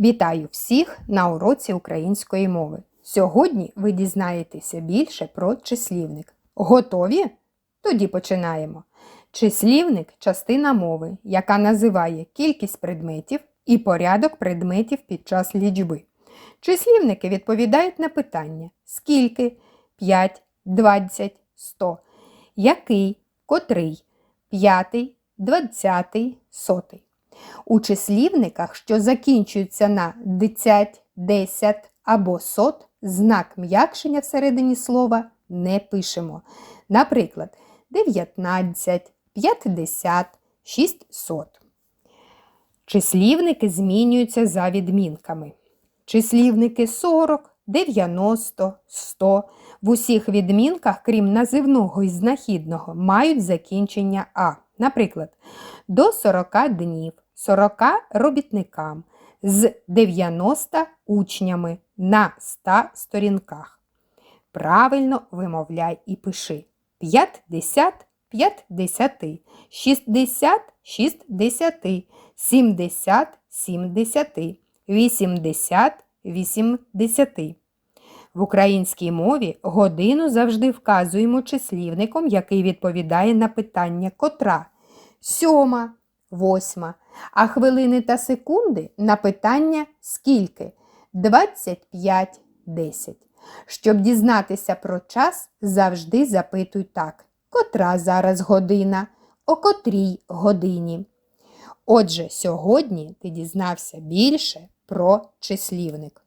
Вітаю всіх на уроці української мови. Сьогодні ви дізнаєтеся більше про числівник. Готові? Тоді починаємо. Числівник частина мови, яка називає кількість предметів і порядок предметів під час лічби. Числівники відповідають на питання: скільки, 5, 20, 100, який, котрий, п'ятий, двадцятий, сотий. У числівниках, що закінчуються на десять, десят або сот, знак м'якшення всередині слова не пишемо. Наприклад, 19, 50, 600. Числівники змінюються за відмінками. Числівники 40, 90, 100 в усіх відмінках, крім називного і знахідного, мають закінчення А. Наприклад, до 40 днів, 40 робітникам, з 90 учнями на 100 сторінках. Правильно вимовляй і пиши. 50 50, 60 60, 70 70, 80 80. В українській мові годину завжди вказуємо числівником, який відповідає на питання котра. Сьома, восьма, а хвилини та секунди на питання скільки? 25, 10. Щоб дізнатися про час, завжди запитуй так. Котра зараз година? О котрій годині? Отже, сьогодні ти дізнався більше про числівник.